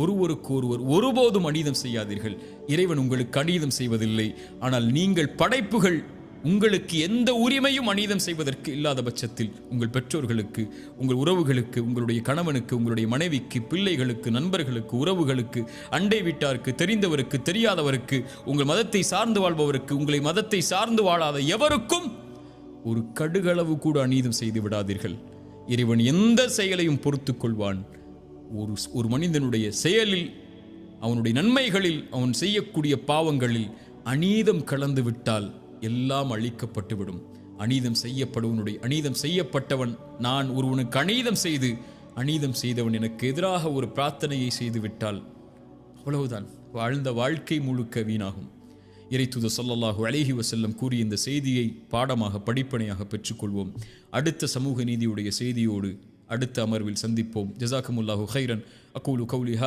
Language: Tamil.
ஒருவருக்கு ஒருவர் ஒருபோதும் அநீதம் செய்யாதீர்கள். இறைவன் உங்களுக்கு அநீதம் செய்வதில்லை. ஆனால் நீங்கள் படைப்புகள் உங்களுக்கு எந்த உரிமையும் அநீதம் செய்வதற்கு இல்லாத பட்சத்தில் உங்கள் பெற்றோர்களுக்கு உங்கள் உறவுகளுக்கு உங்களுடைய கணவனுக்கு உங்களுடைய மனைவிக்கு பிள்ளைகளுக்கு நண்பர்களுக்கு உறவுகளுக்கு அண்டை வீட்டாருக்கு தெரிந்தவருக்கு தெரியாதவருக்கு உங்கள் மதத்தை சார்ந்து வாழ்பவருக்கு உங்களை மதத்தை சார்ந்து வாழாத எவருக்கும் ஒரு கடுகளவு கூட அநீதம் செய்து விடாதீர்கள். இறைவன் எந்த செயலையும் பொறுத்துக் கொள்வான். ஒரு ஒரு மனிதனுடைய செயலில் அவனுடைய நன்மைகளில் அவன் செய்யக்கூடிய பாவங்களில் அநீதம் கலந்து விட்டால் எல்லாம் அழிக்கப்பட்டுவிடும் அநீதம் செய்யப்படுவனுடைய அநீதம் செய்யப்பட்டவன் நான் ஒருவனுக்கு அநீதம் செய்து அநீதம் செய்தவன் எனக்கு எதிராக ஒரு பிரார்த்தனையை செய்து விட்டால் அவ்வளவுதான். வாழ்ந்த வாழ்க்கை முழுக்க வீணாகும். இறைத்துத சொல்லல்லாஹு அழகி வசல்லம் கூறிய இந்த செய்தியை பாடமாக படிப்பனையாக பெற்றுக்கொள்வோம். அடுத்த சமூக நீதியுடைய செய்தியோடு அடுத்த அமர்வில் சந்திப்போம் ஜசாக்கமுல்லாஹு ஹைரன் அக்கூலு கௌலி ஹாதா